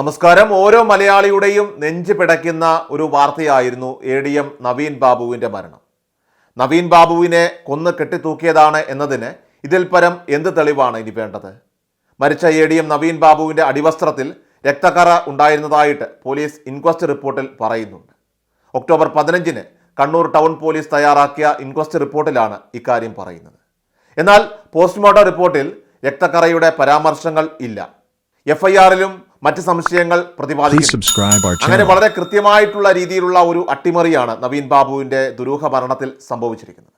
നമസ്കാരം. ഓരോ മലയാളിയുടെയും നെഞ്ച് പിടയ്ക്കുന്ന ഒരു വാർത്തയായിരുന്നു എ ഡി എം നവീൻ ബാബുവിന്റെ മരണം. നവീൻ ബാബുവിനെ കൊന്ന് കെട്ടിത്തൂക്കിയതാണ് എന്നതിന് ഇതിൽ പരം എന്ത് തെളിവാണ് ഇനി വേണ്ടത്? മരിച്ച എ ഡി എം നവീൻ ബാബുവിന്റെ അടിവസ്ത്രത്തിൽ രക്തക്കറ ഉണ്ടായിരുന്നതായിട്ട് പോലീസ് ഇൻക്വസ്റ്റ് റിപ്പോർട്ടിൽ പറയുന്നുണ്ട്. ഒക്ടോബർ പതിനഞ്ചിന് കണ്ണൂർ ടൗൺ പോലീസ് തയ്യാറാക്കിയ ഇൻക്വസ്റ്റ് റിപ്പോർട്ടിലാണ് ഇക്കാര്യം പറയുന്നത്. എന്നാൽ പോസ്റ്റ്മോർട്ടം റിപ്പോർട്ടിൽ രക്തക്കറയുടെ പരാമർശങ്ങൾ ഇല്ല. എഫ്ഐആറിലും മറ്റ് സംശയങ്ങൾ our അങ്ങനെ വളരെ കൃത്യമായിട്ടുള്ള രീതിയിലുള്ള ഒരു അട്ടിമറിയാണ് നവീൻ ബാബുവിന്റെ ദുരൂഹ മരണത്തിൽ സംഭവിച്ചിരിക്കുന്നത്.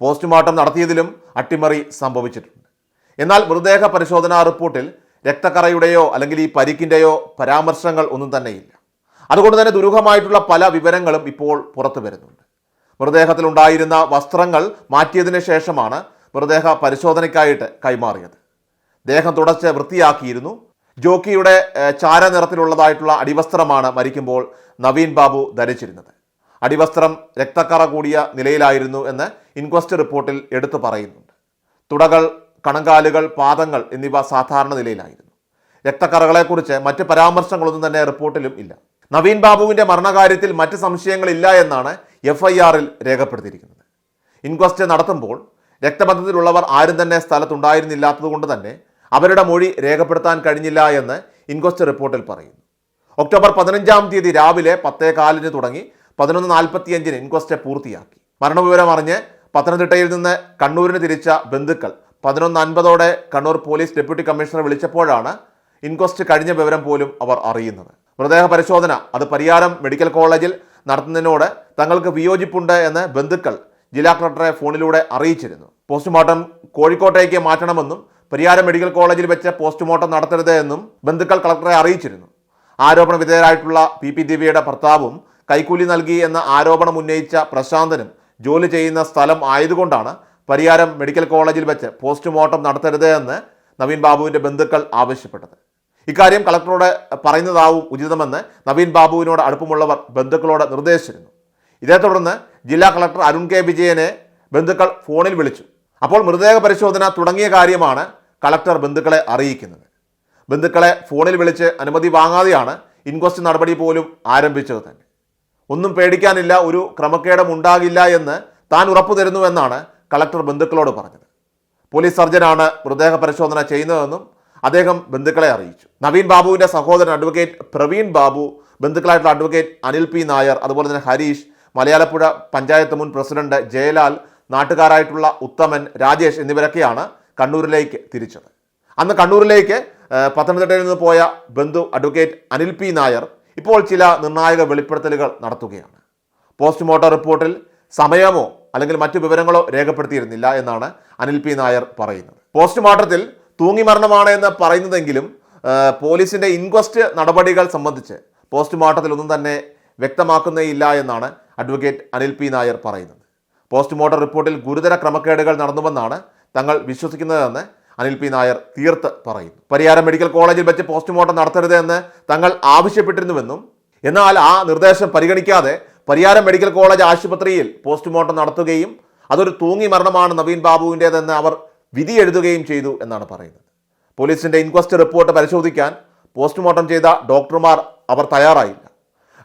പോസ്റ്റ്മോർട്ടം നടത്തിയതിലും അട്ടിമറി സംഭവിച്ചിട്ടുണ്ട്. എന്നാൽ മൃതദേഹ പരിശോധനാ റിപ്പോർട്ടിൽ രക്തക്കറയുടെയോ അല്ലെങ്കിൽ ഈ പരിക്കിന്റെയോ പരാമർശങ്ങൾ ഒന്നും തന്നെയില്ല. അതുകൊണ്ട് തന്നെ ദുരൂഹമായിട്ടുള്ള പല വിവരങ്ങളും ഇപ്പോൾ പുറത്തു വരുന്നുണ്ട്. മൃതദേഹത്തിൽ ഉണ്ടായിരുന്ന വസ്ത്രങ്ങൾ മാറ്റിയതിനു ശേഷമാണ് മൃതദേഹ പരിശോധനയ്ക്കായിട്ട് കൈമാറിയത്. ദേഹം തുടച്ച് വൃത്തിയാക്കിയിരുന്നു. ജോക്കിയുടെ ചാര നിറത്തിലുള്ളതായിട്ടുള്ള അടിവസ്ത്രമാണ് മരിക്കുമ്പോൾ നവീൻ ബാബു ധരിച്ചിരുന്നത്. അടിവസ്ത്രം രക്തക്കറ കൂടിയ നിലയിലായിരുന്നു എന്ന് ഇൻക്വസ്റ്റ് റിപ്പോർട്ടിൽ എടുത്തു പറയുന്നുണ്ട്. തുടകൾ കണങ്കാലുകൾ പാദങ്ങൾ എന്നിവ സാധാരണ നിലയിലായിരുന്നു. രക്തക്കറകളെക്കുറിച്ച് മറ്റ് പരാമർശങ്ങളൊന്നും തന്നെ റിപ്പോർട്ടിലും ഇല്ല. നവീൻ ബാബുവിന്റെ മരണകാര്യത്തിൽ മറ്റ് സംശയങ്ങളില്ല എന്നാണ് എഫ് ഐ ആറിൽ രേഖപ്പെടുത്തിയിരിക്കുന്നത്. ഇൻക്വസ്റ്റ് നടത്തുമ്പോൾ രക്തബന്ധത്തിലുള്ളവർ ആരും തന്നെ സ്ഥലത്തുണ്ടായിരുന്നില്ലാത്തതുകൊണ്ട് തന്നെ അവരുടെ മൊഴി രേഖപ്പെടുത്താൻ കഴിഞ്ഞില്ല എന്ന് ഇൻക്വസ്റ്റ് റിപ്പോർട്ടിൽ പറയുന്നു. ഒക്ടോബർ പതിനഞ്ചാം തീയതി രാവിലെ പത്തേ കാലിന് തുടങ്ങി പതിനൊന്ന് നാൽപ്പത്തിയഞ്ചിന് ഇൻക്വസ്റ്റ് പൂർത്തിയാക്കി. മരണവിവരം അറിഞ്ഞ് പത്തനംതിട്ടയിൽ നിന്ന് കണ്ണൂരിന് തിരിച്ച ബന്ധുക്കൾ പതിനൊന്ന് അൻപതോടെ കണ്ണൂർ പോലീസ് ഡെപ്യൂട്ടി കമ്മീഷണർ വിളിച്ചപ്പോഴാണ് ഇൻക്വസ്റ്റ് കഴിഞ്ഞ വിവരം പോലും അവർ അറിയുന്നത്. മൃതദേഹ പരിശോധന അത് പരിയാരം മെഡിക്കൽ കോളേജിൽ നടത്തുന്നതിനോട് തങ്ങൾക്ക് വിയോജിപ്പുണ്ട് എന്ന് ബന്ധുക്കൾ ജില്ലാ കളക്ടറെ ഫോണിലൂടെ അറിയിച്ചിരുന്നു. പോസ്റ്റ്മോർട്ടം കോഴിക്കോട്ടേക്ക് മാറ്റണമെന്നും പരിയാരം മെഡിക്കൽ കോളേജിൽ വെച്ച് പോസ്റ്റ്മോർട്ടം നടത്തരുത് എന്നും ബന്ധുക്കൾ കളക്ടറെ അറിയിച്ചിരുന്നു. ആരോപണ വിധേയരായിട്ടുള്ള പി പി ദിവ്യയുടെ ഭർത്താവും കൈക്കൂലി നൽകി എന്ന ആരോപണം ഉന്നയിച്ച പ്രശാന്തനും ജോലി ചെയ്യുന്ന സ്ഥലം ആയതുകൊണ്ടാണ് പരിയാരം മെഡിക്കൽ കോളേജിൽ വെച്ച് പോസ്റ്റ്മോർട്ടം നടത്തരുത് എന്ന് നവീൻ ബാബുവിന്റെ ബന്ധുക്കൾ ആവശ്യപ്പെട്ടത്. ഇക്കാര്യം കളക്ടറോട് പറയുന്നതാവും ഉചിതമെന്ന് നവീൻ ബാബുവിനോട് അടുപ്പമുള്ളവർ ബന്ധുക്കളോട് നിർദ്ദേശിച്ചിരുന്നു. ഇതേ തുടർന്ന് ജില്ലാ കളക്ടർ അരുൺ കെ വിജയനെ ബന്ധുക്കൾ ഫോണിൽ വിളിച്ചു. അപ്പോൾ മൃതദേഹ പരിശോധന തുടങ്ങിയ കാര്യമാണ് കളക്ടർ ബന്ധുക്കളെ അറിയിക്കുന്നത്. ബന്ധുക്കളെ ഫോണിൽ വിളിച്ച് അനുമതി വാങ്ങാതെയാണ് ഇൻക്വസ്റ്റ് നടപടി പോലും ആരംഭിച്ചത് തന്നെ. ഒന്നും പേടിക്കാനില്ല ഒരു ക്രമക്കേടം ഉണ്ടാകില്ല എന്ന് താൻ ഉറപ്പു തരുന്നുവെന്നാണ് കളക്ടർ ബന്ധുക്കളോട് പറഞ്ഞത്. പോലീസ് സർജനാണ് മൃതദേഹ പരിശോധന ചെയ്യുന്നതെന്നും അദ്ദേഹം ബന്ധുക്കളെ അറിയിച്ചു. നവീൻ ബാബുവിന്റെ സഹോദരൻ അഡ്വക്കേറ്റ് പ്രവീൺ ബാബു ബന്ധുക്കളായിട്ടുള്ള അഡ്വക്കേറ്റ് അനിൽ പി നായർ അതുപോലെ തന്നെ ഹരീഷ് മലയാളപ്പുഴ പഞ്ചായത്ത് മുൻ പ്രസിഡന്റ് ജയലാൽ നാട്ടുകാരായിട്ടുള്ള ഉത്തമൻ രാജേഷ് എന്നിവരൊക്കെയാണ് കണ്ണൂരിലേക്ക് തിരിച്ചത്. അന്ന് കണ്ണൂരിലേക്ക് പത്തനംതിട്ടയിൽ നിന്ന് പോയ ബന്ധു അഡ്വക്കേറ്റ് അനിൽ പി നായർ ഇപ്പോൾ ചില നിർണായക വെളിപ്പെടുത്തലുകൾ നടത്തുകയാണ്. പോസ്റ്റ്മോർട്ടം റിപ്പോർട്ടിൽ സമയമോ അല്ലെങ്കിൽ മറ്റു വിവരങ്ങളോ രേഖപ്പെടുത്തിയിരുന്നില്ല എന്നാണ് അനിൽ പി നായർ പറയുന്നത്. പോസ്റ്റ്മോർട്ടത്തിൽ തൂങ്ങി മരണമാണ് എന്ന് പറയുന്നതെങ്കിലും പോലീസിന്റെ ഇൻക്വസ്റ്റ് നടപടികൾ സംബന്ധിച്ച് പോസ്റ്റ്മോർട്ടത്തിൽ ഒന്നും തന്നെ വ്യക്തമാക്കുന്നേയില്ല എന്നാണ് അഡ്വക്കേറ്റ് അനിൽ പി നായർ പറയുന്നത്. പോസ്റ്റ്മോർട്ടം റിപ്പോർട്ടിൽ ഗുരുതര ക്രമക്കേടുകൾ നടന്നുവെന്നാണ് തങ്ങൾ വിശ്വസിക്കുന്നതെന്ന് അനിൽ പി നായർ തീർത്ത് പറയുന്നു. പരിയാരം മെഡിക്കൽ കോളേജിൽ വെച്ച് പോസ്റ്റ്മോർട്ടം നടത്തരുതെന്ന് തങ്ങൾ ആവശ്യപ്പെട്ടിരുന്നുവെന്നും എന്നാൽ ആ നിർദ്ദേശം പരിഗണിക്കാതെ പരിയാരം മെഡിക്കൽ കോളേജ് ആശുപത്രിയിൽ പോസ്റ്റ്മോർട്ടം നടത്തുകയും അതൊരു തൂങ്ങി മരണമാണ് നവീൻ ബാബുവിന്റേതെന്ന് അവർ വിധി എഴുതുകയും ചെയ്തു എന്നാണ് പറയുന്നത്. പോലീസിന്റെ ഇൻക്വസ്റ്റ് റിപ്പോർട്ട് പരിശോധിക്കാൻ പോസ്റ്റ്മോർട്ടം ചെയ്ത ഡോക്ടർമാർ അവർ തയ്യാറായില്ല.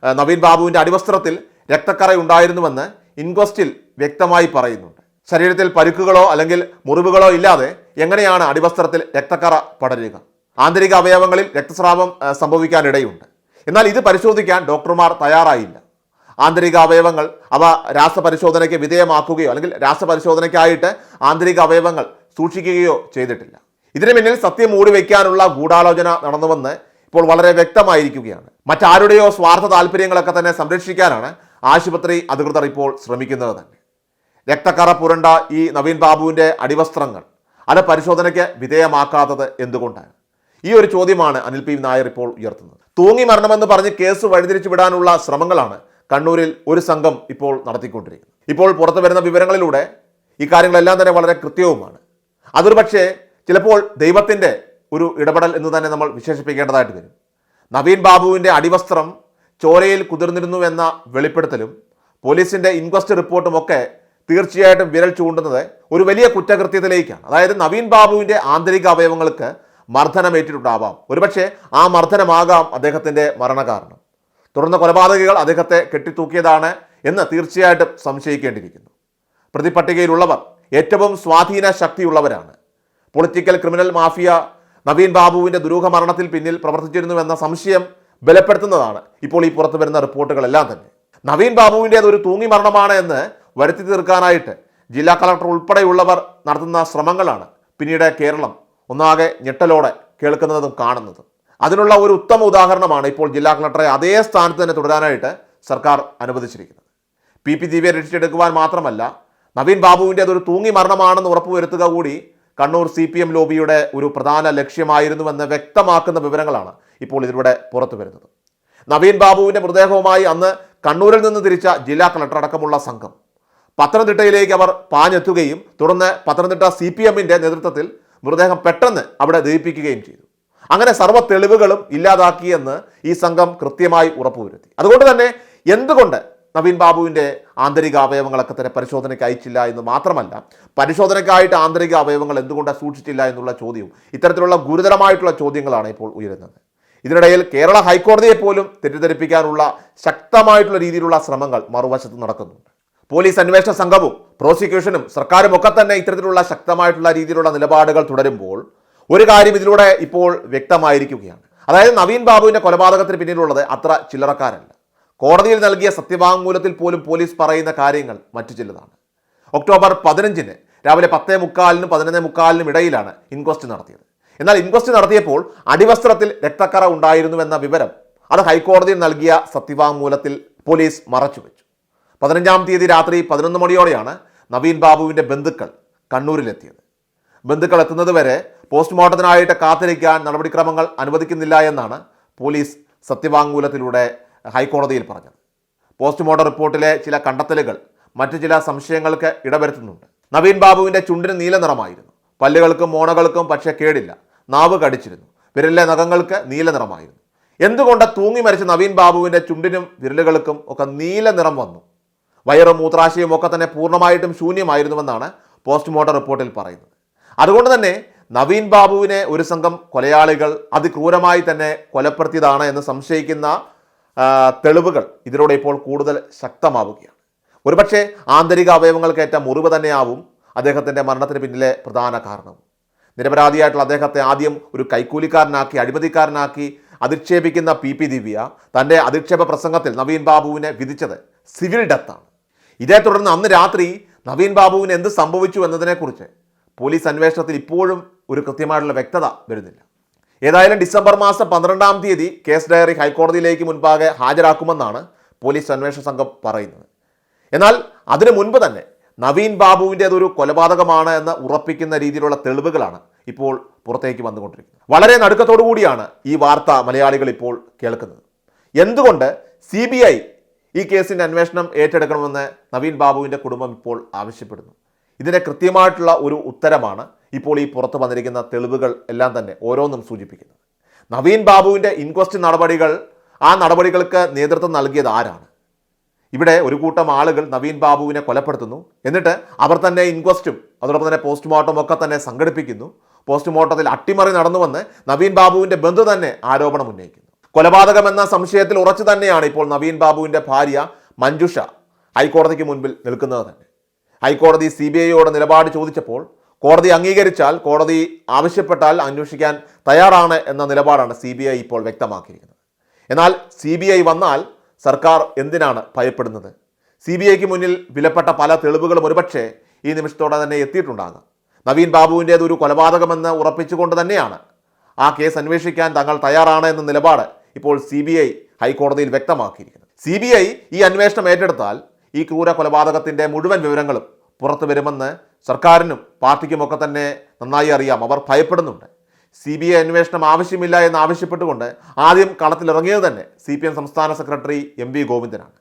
നവീൻ ബാബുവിന്റെ അടിവസ്ത്രത്തിൽ രക്തക്കറ ഉണ്ടായിരുന്നുവെന്ന് ഇൻക്വസ്റ്റിൽ വ്യക്തമായി പറയുന്നുണ്ട്. ശരീരത്തിൽ പരുക്കുകളോ അല്ലെങ്കിൽ മുറിവുകളോ ഇല്ലാതെ എങ്ങനെയാണ് അടിവസ്ത്രത്തിൽ രക്തക്കറ പടരുക? ആന്തരിക അവയവങ്ങളിൽ രക്തസ്രാവം സംഭവിക്കാനിടയുണ്ട്. എന്നാൽ ഇത് പരിശോധിക്കാൻ ഡോക്ടർമാർ തയ്യാറായില്ല. ആന്തരിക അവയവങ്ങൾ അവ രാസപരിശോധനയ്ക്ക് വിധേയമാക്കുകയോ അല്ലെങ്കിൽ രാസപരിശോധനയ്ക്കായിട്ട് ആന്തരിക അവയവങ്ങൾ സൂക്ഷിക്കുകയോ ചെയ്തിട്ടില്ല. ഇതിനു പിന്നിൽ സത്യം മൂടി വയ്ക്കാനുള്ള ഗൂഢാലോചന നടന്നുവെന്ന് ഇപ്പോൾ വളരെ വ്യക്തമായിരിക്കുകയാണ്. മറ്റാരുടെയോ സ്വാർത്ഥ താല്പര്യങ്ങളൊക്കെ തന്നെ സംരക്ഷിക്കാനാണ് ആശുപത്രി അധികൃതർ ഇപ്പോൾ ശ്രമിക്കുന്നത് തന്നെ. രക്തക്കറ പുരണ്ട ഈ നവീൻ ബാബുവിന്റെ അടിവസ്ത്രങ്ങൾ അത് പരിശോധനയ്ക്ക് വിധേയമാക്കാത്തത് എന്തുകൊണ്ടാണ്? ഈ ഒരു ചോദ്യമാണ് അനിൽ പി നായർ ഇപ്പോൾ ഉയർത്തുന്നത്. തൂങ്ങി മരണമെന്ന് പറഞ്ഞ് കേസ് വഴിതിരിച്ചു വിടാനുള്ള ശ്രമങ്ങളാണ് കണ്ണൂരിൽ ഒരു സംഘം ഇപ്പോൾ നടത്തിക്കൊണ്ടിരിക്കുന്നത്. ഇപ്പോൾ പുറത്തു വരുന്ന വിവരങ്ങളിലൂടെ ഈ കാര്യങ്ങളെല്ലാം തന്നെ വളരെ കൃത്യവുമാണ്. അതൊരു പക്ഷേ ചിലപ്പോൾ ദൈവത്തിന്റെ ഒരു ഇടപെടൽ എന്ന് തന്നെ നമ്മൾ വിശേഷിപ്പിക്കേണ്ടതായിട്ട് വരും. നവീൻ ബാബുവിന്റെ അടിവസ്ത്രം ചോരയിൽ കുതിർന്നിരുന്നു എന്ന വെളിപ്പെടുത്തലും പോലീസിന്റെ ഇൻക്വസ്റ്റ് റിപ്പോർട്ടുമൊക്കെ തീർച്ചയായിട്ടും വിരൽ ചൂണ്ടുന്നത് ഒരു വലിയ കുറ്റകൃത്യത്തിലേക്കാണ്. അതായത് നവീൻ ബാബുവിന്റെ ആന്തരിക അവയവങ്ങൾക്ക് മർദ്ദനമേറ്റിട്ടുണ്ടാവാം ഒരുപക്ഷെ ആ മർദ്ദനമാകാം അദ്ദേഹത്തിന്റെ മരണകാരണം. തുടർന്ന് കൊലപാതകികൾ അദ്ദേഹത്തെ കെട്ടിത്തൂക്കിയതാണ് എന്ന് തീർച്ചയായിട്ടും സംശയിക്കേണ്ടിയിരിക്കുന്നു. പ്രതിപട്ടികയിലുള്ളവർ ഏറ്റവും സ്വാധീന ശക്തിയുള്ളവരാണ്. പൊളിറ്റിക്കൽ ക്രിമിനൽ മാഫിയ നവീൻ ബാബുവിന്റെ ദുരൂഹ മരണത്തിൽ പിന്നിൽ പ്രവർത്തിച്ചിരുന്നുവെന്ന സംശയം ബലപ്പെടുത്തുന്നതാണ് ഇപ്പോൾ ഈ പുറത്തു വരുന്ന റിപ്പോർട്ടുകളെല്ലാം തന്നെ. നവീൻ ബാബുവിന്റേത് ഒരു തൂങ്ങി മരണമാണ് എന്ന് വരുത്തി തീർക്കാനായിട്ട് ജില്ലാ കളക്ടർ ഉൾപ്പെടെയുള്ളവർ നടത്തുന്ന ശ്രമങ്ങളാണ് പിന്നീട് കേരളം ഒന്നാകെ ഞെട്ടലോടെ കേൾക്കുന്നതും കാണുന്നതും. അതിനുള്ള ഒരു ഉത്തമ ഉദാഹരണമാണ് ഇപ്പോൾ ജില്ലാ കളക്ടറെ അതേ സ്ഥാനത്ത് തന്നെ തുടരാനായിട്ട് സർക്കാർ അനുവദിച്ചിരിക്കുന്നത്. പി പി ദിവ്യ രക്ഷിച്ചെടുക്കുവാൻ മാത്രമല്ല നവീൻ ബാബുവിന്റെ അതൊരു തൂങ്ങി മരണമാണെന്ന് ഉറപ്പുവരുത്തുക കൂടി കണ്ണൂർ സി പി എം ലോബിയുടെ ഒരു പ്രധാന ലക്ഷ്യമായിരുന്നുവെന്ന് വ്യക്തമാക്കുന്ന വിവരങ്ങളാണ് ഇപ്പോൾ ഇതിലൂടെ പുറത്തു വരുന്നത്. നവീൻ ബാബുവിന്റെ മൃതദേഹവുമായി അന്ന് കണ്ണൂരിൽ നിന്ന് തിരിച്ച ജില്ലാ കളക്ടർ അടക്കമുള്ള സംഘം പത്തനംതിട്ടയിലേക്ക് അവർ പാഞ്ഞെത്തുകയും തുടർന്ന് പത്തനംതിട്ട സി പി എമ്മിന്റെ നേതൃത്വത്തിൽ മൃതദേഹം പെട്ടെന്ന് അവിടെ ദഹിപ്പിക്കുകയും ചെയ്തു. അങ്ങനെ സർവ തെളിവുകളും ഇല്ലാതാക്കിയെന്ന് ഈ സംഘം കൃത്യമായി ഉറപ്പുവരുത്തി. അതുകൊണ്ട് തന്നെ എന്തുകൊണ്ട് നവീൻ ബാബുവിന്റെ ആന്തരിക അവയവങ്ങളൊക്കെ തന്നെ പരിശോധനയ്ക്ക് അയച്ചില്ല എന്ന് മാത്രമല്ല പരിശോധനയ്ക്കായിട്ട് ആന്തരിക അവയവങ്ങൾ എന്തുകൊണ്ട് സൂക്ഷിച്ചില്ല എന്നുള്ള ചോദ്യവും ഇത്തരത്തിലുള്ള ഗുരുതരമായിട്ടുള്ള ചോദ്യങ്ങളാണ് ഇപ്പോൾ ഉയരുന്നത്. ഇതിനിടയിൽ കേരള ഹൈക്കോടതിയെ പോലും തെറ്റിദ്ധരിപ്പിക്കാനുള്ള ശക്തമായിട്ടുള്ള രീതിയിലുള്ള ശ്രമങ്ങൾ മറുവശത്ത് നടക്കുന്നുണ്ട്. പോലീസ് അന്വേഷണ സംഘവും പ്രോസിക്യൂഷനും സർക്കാരും ഒക്കെ തന്നെ ഇത്തരത്തിലുള്ള ശക്തമായിട്ടുള്ള രീതിയിലുള്ള നിലപാടുകൾ തുടരുമ്പോൾ ഒരു കാര്യം ഇതിലൂടെ ഇപ്പോൾ വ്യക്തമായിരിക്കുകയാണ്. അതായത് നവീൻ ബാബുവിന്റെ കൊലപാതകത്തിന് പിന്നിലുള്ളത് അത്ര ചില്ലറക്കാരല്ല. കോടതിയിൽ നൽകിയ സത്യവാങ്മൂലത്തിൽ പോലും പോലീസ് പറയുന്ന കാര്യങ്ങൾ മറ്റു ചിലതാണ്. ഒക്ടോബർ പതിനഞ്ചിന് രാവിലെ പത്തേ മുക്കാലിനും പതിനൊന്നേ മുക്കാലിനും ഇടയിലാണ് ഇൻക്വസ്റ്റ് നടത്തിയത്. എന്നാൽ ഇൻക്വസ്റ്റ് നടത്തിയപ്പോൾ അടിവസ്ത്രത്തിൽ രക്തക്കറ ഉണ്ടായിരുന്നുവെന്ന വിവരം അത് ഹൈക്കോടതിയിൽ നൽകിയ സത്യവാങ്മൂലത്തിൽ പോലീസ് മറച്ചുവെച്ചു. പതിനഞ്ചാം തീയതി രാത്രി പതിനൊന്ന് മണിയോടെയാണ് നവീൻ ബാബുവിന്റെ ബന്ധുക്കൾ കണ്ണൂരിലെത്തിയത്. ബന്ധുക്കൾ എത്തുന്നതുവരെ പോസ്റ്റ്മോർട്ടത്തിനായിട്ട് കാത്തിരിക്കാൻ നടപടിക്രമങ്ങൾ അനുവദിക്കുന്നില്ല എന്നാണ് പോലീസ് സത്യവാങ്മൂലത്തിലൂടെ ഹൈക്കോടതിയിൽ പറഞ്ഞത്. പോസ്റ്റ്മോർട്ടം റിപ്പോർട്ടിലെ ചില കണ്ടെത്തലുകൾ മറ്റു ചില സംശയങ്ങൾക്ക് ഇടവരുത്തുന്നുണ്ട്. നവീൻ ബാബുവിന്റെ ചുണ്ടിന് നീല നിറമായിരുന്നു. പല്ലുകൾക്കും മോണകൾക്കും പക്ഷേ കേടില്ല. നാവ് കടിച്ചിരുന്നു. വിരലിലെ നഖങ്ങൾക്ക് നീല നിറമായിരുന്നു. എന്തുകൊണ്ട് തൂങ്ങി മരിച്ച നവീൻ ബാബുവിന്റെ ചുണ്ടിനും വിരലുകൾക്കും ഒക്കെ നീല നിറം വന്നു? വയറും മൂത്രാശയവും ഒക്കെ തന്നെ പൂർണമായിട്ടും ശൂന്യമായിരുന്നുവെന്നാണ് പോസ്റ്റ്മോർട്ടം റിപ്പോർട്ടിൽ പറയുന്നത്. അതുകൊണ്ട് തന്നെ നവീൻ ബാബുവിനെ ഒരു സംഘം കൊലയാളികൾ അതിക്രൂരമായി തന്നെ കൊലപ്പെടുത്തിയതാണ് എന്ന് സംശയിക്കുന്ന തെളിവുകൾ ഇതിലൂടെ ഇപ്പോൾ കൂടുതൽ ശക്തമാവുകയാണ്. ഒരുപക്ഷെ ആന്തരിക അവയവങ്ങൾക്കേറ്റ മുറിവ് തന്നെയാവും അദ്ദേഹത്തിന്റെ മരണത്തിന് പിന്നിലെ പ്രധാന കാരണവും. നിരപരാധിയായിട്ടുള്ള അദ്ദേഹത്തെ ആദ്യം ഒരു കൈക്കൂലിക്കാരനാക്കി അഴിമതിക്കാരനാക്കി അധിക്ഷേപിക്കുന്ന പി പി ദിവ്യ തന്റെ അധിക്ഷേപ പ്രസംഗത്തിൽ നവീൻ ബാബുവിനെ വിധിച്ചത് സിവിൽ ഡെത്താണ്. ഇതേ തുടർന്ന് അന്ന് രാത്രി നവീൻ ബാബുവിന് എന്ത് സംഭവിച്ചു എന്നതിനെക്കുറിച്ച് പോലീസ് അന്വേഷണത്തിൽ ഇപ്പോഴും ഒരു കൃത്യമായിട്ടുള്ള വ്യക്തത വരുന്നില്ല. ഏതായാലും ഡിസംബർ മാസം പന്ത്രണ്ടാം തീയതി കേസ് ഡയറി ഹൈക്കോടതിയിലേക്ക് മുൻപാകെ ഹാജരാക്കുമെന്നാണ് പോലീസ് അന്വേഷണ സംഘം പറയുന്നത്. എന്നാൽ അതിനു മുൻപ് തന്നെ നവീൻ ബാബുവിന്റേതൊരു കൊലപാതകമാണ് എന്ന് ഉറപ്പിക്കുന്ന രീതിയിലുള്ള തെളിവുകളാണ് ഇപ്പോൾ പുറത്തേക്ക് വന്നുകൊണ്ടിരിക്കുന്നത്. വളരെ നടുക്കത്തോടു കൂടിയാണ് ഈ വാർത്ത മലയാളികൾ ഇപ്പോൾ കേൾക്കുന്നത്. എന്തുകൊണ്ട് സി ഈ കേസിന്റെ അന്വേഷണം ഏറ്റെടുക്കണമെന്ന് നവീൻ ബാബുവിന്റെ കുടുംബം ഇപ്പോൾ ആവശ്യപ്പെടുന്നു. ഇതിന് കൃത്യമായിട്ടുള്ള ഒരു ഉത്തരമാണ് ഇപ്പോൾ ഈ പുറത്തു വന്നിരിക്കുന്ന തെളിവുകൾ എല്ലാം തന്നെ ഓരോന്നും സൂചിപ്പിക്കുന്നത്. നവീൻ ബാബുവിന്റെ ഇൻക്വസ്റ്റ് നടപടികൾ ആ നടപടികൾക്ക് നേതൃത്വം നൽകിയത് ആരാണ്? ഇവിടെ ഒരു കൂട്ടം ആളുകൾ നവീൻ ബാബുവിനെ കൊലപ്പെടുത്തുന്നു. എന്നിട്ട് അവർ തന്നെ ഇൻക്വസ്റ്റും അതോടൊപ്പം തന്നെ പോസ്റ്റ്മോർട്ടം ഒക്കെ തന്നെ സംഘടിപ്പിക്കുന്നു. പോസ്റ്റ്മോർട്ടത്തിൽ അട്ടിമറി നടന്നുവെന്ന് നവീൻ ബാബുവിന്റെ ബന്ധു തന്നെ ആരോപണം ഉന്നയിക്കുന്നു. കൊലപാതകം എന്ന സംശയത്തിൽ ഉറച്ചു തന്നെയാണ് ഇപ്പോൾ നവീൻ ബാബുവിന്റെ ഭാര്യ മഞ്ജുഷ ഹൈക്കോടതിക്ക് മുൻപിൽ നിൽക്കുന്നത് തന്നെ. ഹൈക്കോടതി സി ബി ഐയോട് നിലപാട് ചോദിച്ചപ്പോൾ കോടതി അംഗീകരിച്ചാൽ കോടതി ആവശ്യപ്പെട്ടാൽ അന്വേഷിക്കാൻ തയ്യാറാണ് എന്ന നിലപാടാണ് സി ബി ഐ ഇപ്പോൾ വ്യക്തമാക്കിയിരിക്കുന്നത്. എന്നാൽ സി ബി ഐ വന്നാൽ സർക്കാർ എന്തിനാണ് ഭയപ്പെടുന്നത്? സി ബി ഐക്ക് മുന്നിൽ വിലപ്പെട്ട പല തെളിവുകളും ഒരുപക്ഷെ ഈ നിമിഷത്തോടെ തന്നെ എത്തിയിട്ടുണ്ടാകാം. നവീൻ ബാബുവിന്റേത് ഒരു കൊലപാതകമെന്ന് ഉറപ്പിച്ചുകൊണ്ട് തന്നെയാണ് ആ കേസ് അന്വേഷിക്കാൻ തങ്ങൾ തയ്യാറാണ് എന്ന നിലപാട് ഇപ്പോൾ സി ബി ഐ ഹൈക്കോടതിയിൽ വ്യക്തമാക്കിയിരിക്കുന്നത് സി ബി ഐ ഈ അന്വേഷണം ഏറ്റെടുത്താൽ ഈ ക്രൂര കൊലപാതകത്തിന്റെ മുഴുവൻ വിവരങ്ങളും പുറത്തു വരുമെന്ന് സർക്കാരിനും പാർട്ടിക്കുമൊക്കെ തന്നെ നന്നായി അറിയാം. അവർ ഭയപ്പെടുന്നുണ്ട്. സി ബി ഐ അന്വേഷണം ആവശ്യമില്ല എന്ന് ആവശ്യപ്പെട്ടുകൊണ്ട് ആദ്യം കളത്തിലിറങ്ങിയത് തന്നെ സി പി എം സംസ്ഥാന സെക്രട്ടറി എം വി ഗോവിന്ദനാണ്.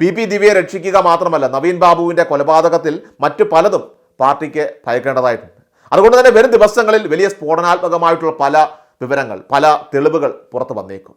പി പി ദിവ്യയെ രക്ഷിക്കുക മാത്രമല്ല നവീൻ ബാബുവിന്റെ കൊലപാതകത്തിൽ മറ്റു പലതും പാർട്ടിക്ക് ഭയക്കേണ്ടതായിട്ടുണ്ട്. അതുകൊണ്ട് തന്നെ വരും ദിവസങ്ങളിൽ വലിയ സ്ഫോടനാത്മകമായിട്ടുള്ള പല വിവരങ്ങൾ പല തെളിവുകൾ പുറത്തു വന്നേക്കും.